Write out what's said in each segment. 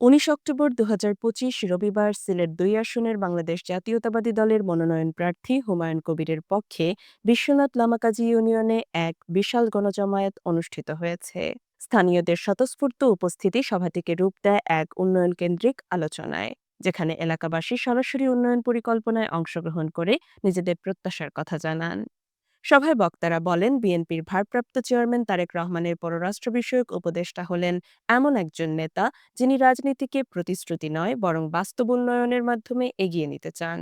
উনিশ অক্টোবর দু হাজার পঁচিশ রবিবার সিলেট দুই আসনের বাংলাদেশ জাতীয়তাবাদী দলের মনোনয়ন প্রার্থী হুমায়ুন কবিরের পক্ষে বিশ্বনাথ লামাকাজি ইউনিয়নে এক বিশাল গণজমায়েত অনুষ্ঠিত হয়েছে। স্থানীয়দের স্বতঃস্ফূর্ত উপস্থিতি সভাটিকে রূপ দেয় এক উন্নয়ন কেন্দ্রিক আলোচনায়, যেখানে এলাকাবাসী সরাসরি উন্নয়ন পরিকল্পনায় অংশগ্রহণ করে নিজেদের প্রত্যাশার কথা জানান। সভায় বক্তারা বলেন, বিএনপির ভারপ্রাপ্ত চেয়ারম্যান তারেক রহমানের পররাষ্ট্র বিষয়ক উপদেষ্টা হলেন এমন একজন নেতা যিনি রাজনীতিকে প্রতিশ্রুতি নয়, বরং বাস্তব উন্নয়নের মাধ্যমে এগিয়ে নিতে চান।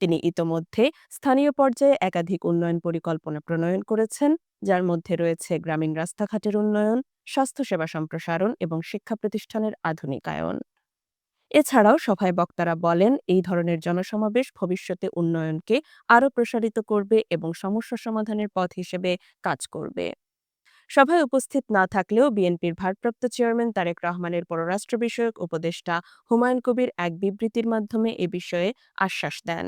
তিনি ইতোমধ্যে স্থানীয় পর্যায়ে একাধিক উন্নয়ন পরিকল্পনা প্রণয়ন করেছেন, যার মধ্যে রয়েছে গ্রামীণ রাস্তাঘাটের উন্নয়ন, স্বাস্থ্যসেবা সম্প্রসারণ এবং শিক্ষা প্রতিষ্ঠানের আধুনিকায়ন। এছাড়াও সভায় বক্তারা বলেন, এই ধরনের জনসমাবেশ ভবিষ্যতে উন্নয়নকে আরও প্রসারিত করবে এবং সমস্যা সমাধানের পথ হিসেবে কাজ করবে। সভায় উপস্থিত না থাকলেও বিএনপির ভারপ্রাপ্ত চেয়ারম্যান তারেক রহমানের পররাষ্ট্র বিষয়ক উপদেষ্টা হুমায়ুন কবির এক বিবৃতির মাধ্যমে এ বিষয়ে আশ্বাস দেন।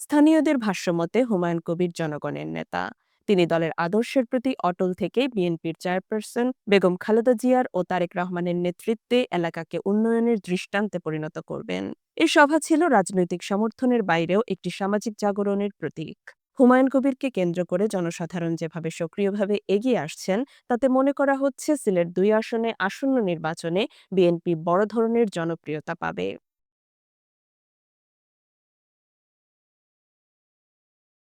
স্থানীয়দের ভাষ্যমতে হুমায়ুন কবির জনগণের নেতা। তিনি দলের আদর্শের প্রতি অটল থেকে বিএনপির চেয়ারপারসন বেগম খালেদা জিয়ার ও তারেক রহমানের নেতৃত্বে এলাকাকে উন্নয়নের দৃষ্টান্তে পরিণত করবেন। এ সভা ছিল রাজনৈতিক সমর্থনের বাইরেও একটি সামাজিক জাগরণের প্রতীক। হুমায়ুন কবিরকে কেন্দ্র করে জনসাধারণ যেভাবে সক্রিয়ভাবে এগিয়ে আসছেন, তাতে মনে করা হচ্ছে সিলেট দুই আসনে আসন্ন নির্বাচনে বিএনপি বড় ধরনের জনপ্রিয়তা পাবে।